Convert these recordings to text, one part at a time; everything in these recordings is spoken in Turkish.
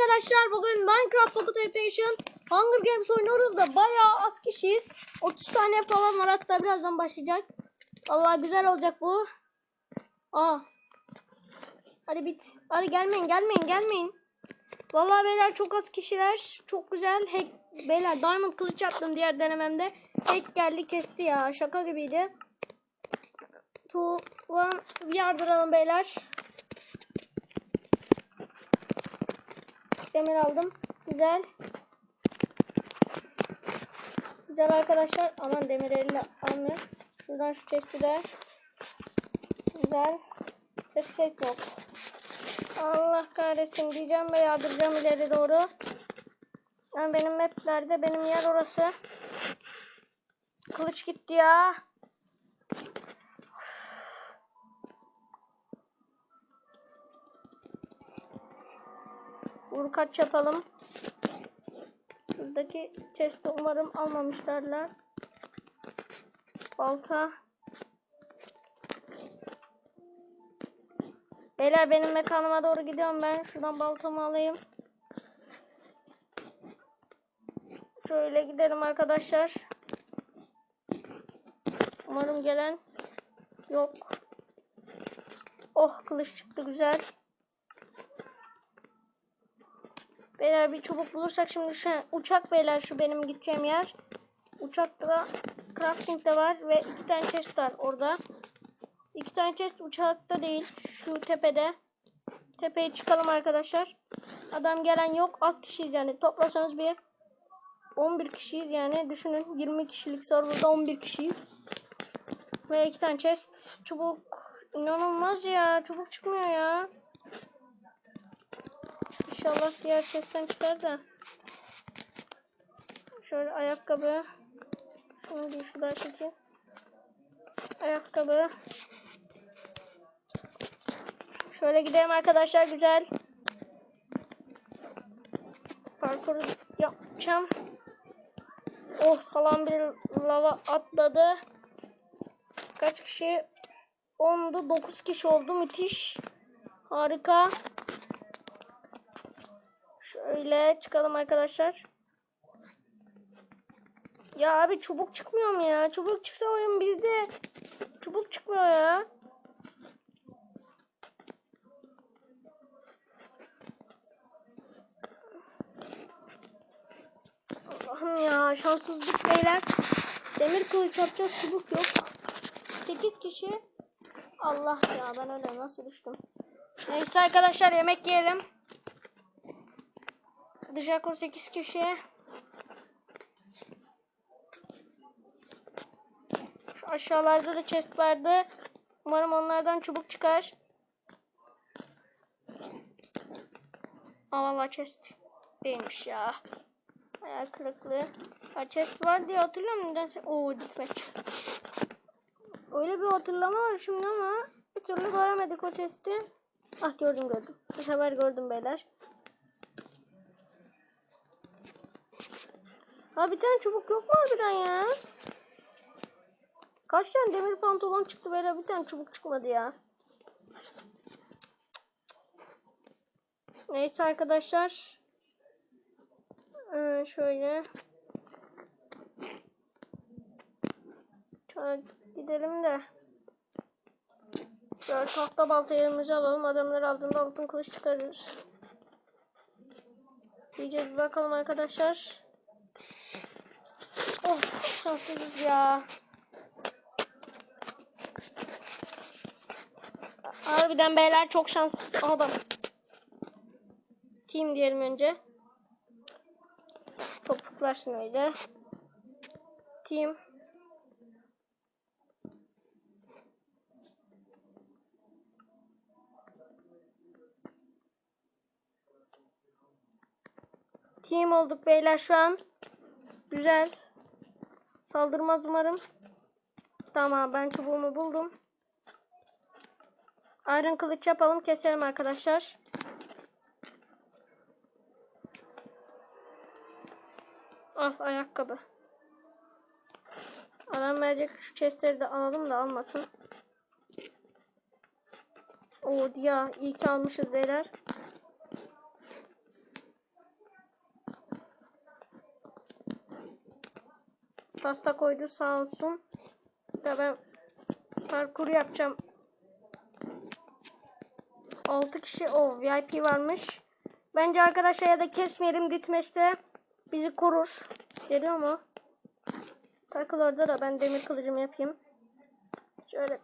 arkadaşlar bugün Minecraft Pocket Edition Hunger Games oynuyoruz da bayağı az kişiyiz. 30 saniye falan var hatta birazdan başlayacak. Vallahi güzel olacak bu. Aa. Hadi bit. Hadi gelmeyin gelmeyin gelmeyin. Vallahi beyler çok az kişiler. Çok güzel. Hack beyler diamond kılıç yaptım diğer denememde. Hack geldi kesti ya. Şaka gibiydi. One, yardıralım beyler. Demir aldım. Güzel. Güzel arkadaşlar. Aman demir elle almıyor. Şuradan şu chest'i de. Güzel. Chest plate yok. Allah kahretsin diyeceğim ve yardıracağım ileri doğru. Yani benim maplerde benim yer orası. Kılıç gitti ya. Vur kaç yapalım. Buradaki chest'i umarım almamışlarlar. Balta. Beyler benim mekanıma doğru gidiyorum ben. Şuradan baltamı alayım. Şöyle gidelim arkadaşlar. Umarım gelen yok. Oh kılıç çıktı güzel. Beyler bir çubuk bulursak şimdi şu uçak beyler şu benim gideceğim yer. Uçakta crafting de var ve iki tane chest var orada. İki tane chest uçakta değil şu tepede. Tepeye çıkalım arkadaşlar. Adam gelen yok az kişiyiz yani toplasanız bir 11 kişiyiz yani düşünün 20 kişilik serverda 11 kişiyiz. Ve iki tane chest çubuk inanılmaz ya çubuk çıkmıyor ya. İnşallah diğer chest'ten çıkar da. Şöyle ayakkabı. Şunu bir şuradan çekeyim. Ayakkabı. Şöyle gidelim arkadaşlar güzel. Parkur yapacağım. Oh salam bir lava atladı. Kaç kişi? 10'du 9 kişi oldu müthiş. Harika. Şöyle çıkalım arkadaşlar. Ya abi çubuk çıkmıyor mu ya? Çubuk çıksa oyun bizde. Çubuk çıkmıyor ya. Allah'ım ya şanssızlık beyler. Demir kılıç yapacağız çubuk yok. 8 kişi. Allah ya ben öyle nasıl düştüm. Neyse arkadaşlar yemek yiyelim. Dışarı 8 kişi. Şu aşağılarda da chest vardı. Umarım onlardan çubuk çıkar. Aa vallahi chest değilmiş ya. Hayal kırıklığı. Ha, chest var diye hatırlıyorum nedense. Oo ditmeç. Öyle bir hatırlama var şimdi ama bir türlü göremedik o chest'i. Ah gördüm gördüm. Bu sefer gördüm beyler. Ha bir tane çubuk yok mu harbiden ya? Kaç tane demir pantolon çıktı böyle bir tane çubuk çıkmadı ya. Neyse arkadaşlar. Ee, şöyle. Şöyle gidelim de. Şöyle tahta balta elimize alalım. Adamlar aldığında altın kılıç çıkarırız. İyice bir bakalım arkadaşlar. Oh şanssızız ya. Harbiden beyler çok şanslı adam. Team diyelim önce. Topuklarsın öyle. Team. Team olduk beyler şu an. Güzel. Saldırmaz umarım. Tamam ben çubuğumu buldum. Iron kılıç yapalım keselim arkadaşlar. Al ayakkabı. Adam verecek şu chestleri de alalım da almasın. Oo ya iyi ki almışız beyler. Pasta koydu sağ olsun. Da ben parkur yapacağım. 6 kişi o VIP varmış. Bence arkadaşlar ya da kesmeyelim ditmeşte bizi korur. Geliyor mu? Takıl orada da ben demir kılıcımı yapayım. Şöyle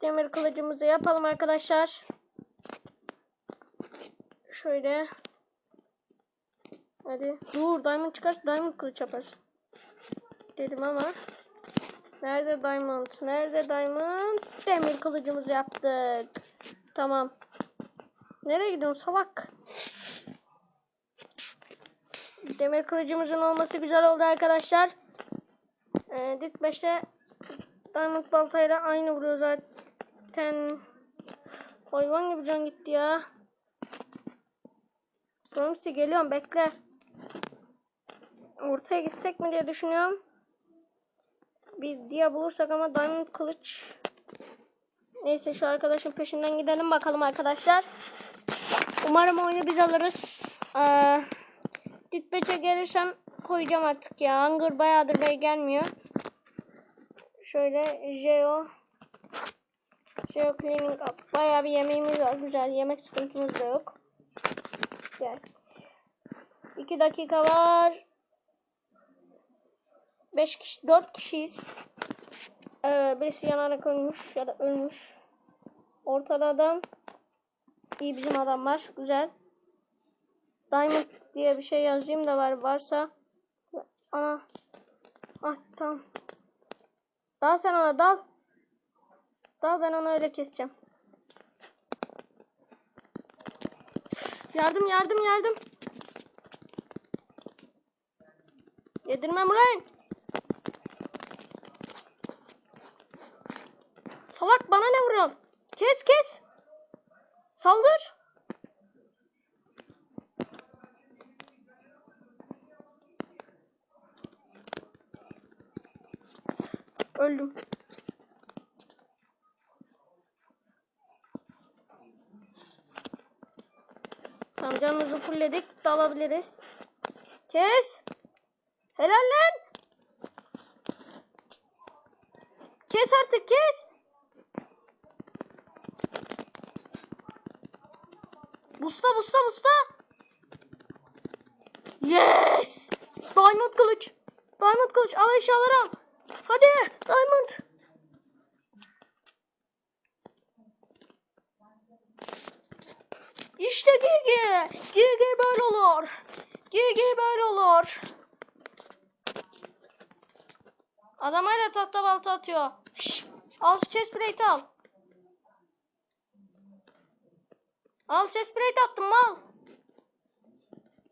demir kılıcımızı yapalım arkadaşlar. Şöyle. Hadi. Dur diamond çıkarsa diamond kılıç yaparız. Dedim ama. Nerede diamond? Nerede diamond? Demir kılıcımızı yaptık. Tamam. Nereye gidiyorsun salak? Demir kılıcımızın olması güzel oldu arkadaşlar. Ee, Dit 5'te Diamond baltayla aynı vuruyor zaten. Hayvan gibi can gitti ya. Promisi geliyorum bekle. Ortaya gitsek mi diye düşünüyorum. Bir diye bulursak ama Diamond kılıç. Neyse şu arkadaşın peşinden gidelim bakalım arkadaşlar. Umarım oyunu biz alırız. Ee, Ditbeç'e gelirsem koyacağım artık ya. Hunger bayağıdır bey gelmiyor. Şöyle Geo Geo Cleaning Up. Bayağı bir yemeğimiz var. Güzel. Yemek sıkıntımız da yok. Gel. 2 dakika var. 5 kişi, 4 kişiyiz. Ee, birisi yanarak ölmüş ya da ölmüş. Ortada adam. İyi bizim adam var. Güzel. Diamond diye bir şey yazayım da var varsa. Ana. Ah tamam. Dal sen ona dal. Dal ben onu öyle keseceğim. Yardım yardım yardım. Yedirmem ulan. Salak bana ne vuruyorsun? Kes kes. Saldır. Öldüm. Tamam canımızı fullledik. Dalabiliriz. Kes. Helal lan. Kes artık kes. Busta busta busta. Yes. Diamond kılıç. Diamond kılıç. Al eşyaları al. Hadi Diamond. İşte GG. GG böyle olur. GG böyle olur. Adam hala tahta balta atıyor. Şş, al şu chest plate al. Al chest plate attım mal.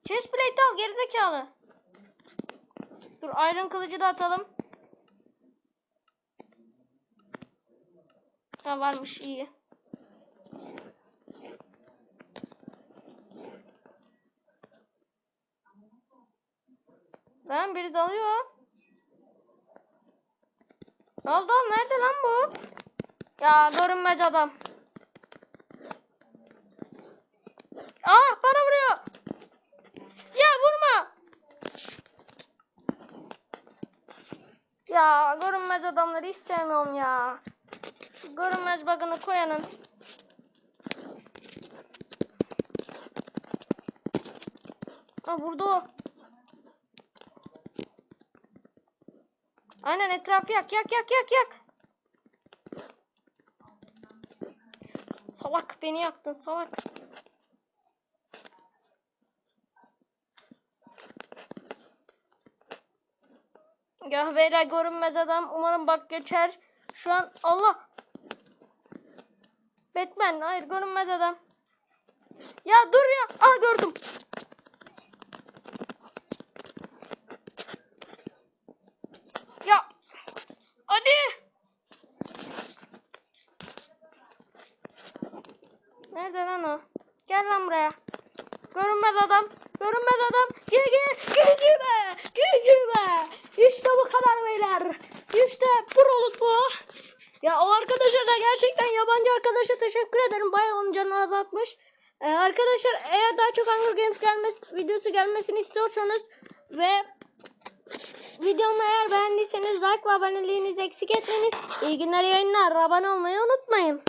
Chest plate al gerizekalı. Dur iron kılıcı da atalım. Ha varmış iyi. Lan biri dalıyor. Dal dal nerede lan bu? Ya görünmez adam. Aa bana vuruyor. Ya vurma. Ya görünmez adamları hiç sevmiyorum ya. Şu Görünmez bug'ını koyanın. Aa burada o. Aynen etrafı yak yak yak yak yak. Salak beni yaktın salak. Ya Vera görünmez adam. Umarım bak geçer. Şu an Allah. Batman hayır görünmez adam. Ya dur ya. Ah gördüm. Ya. Hadi. Nerede lan o? Gel lan buraya. Görünmez adam. Görünmez adam. Gigi. Gigi be. Gigi be. İşte bu kadar beyler. İşte proluk bu. Ya o arkadaşa da gerçekten yabancı arkadaşa teşekkür ederim. Bayağı onun canını azaltmış. Ee, arkadaşlar eğer daha çok Hunger Games gelmesi, videosu gelmesini istiyorsanız ve videomu eğer beğendiyseniz like ve aboneliğinizi eksik etmeyin. İyi günler yayınlar. Abone olmayı unutmayın.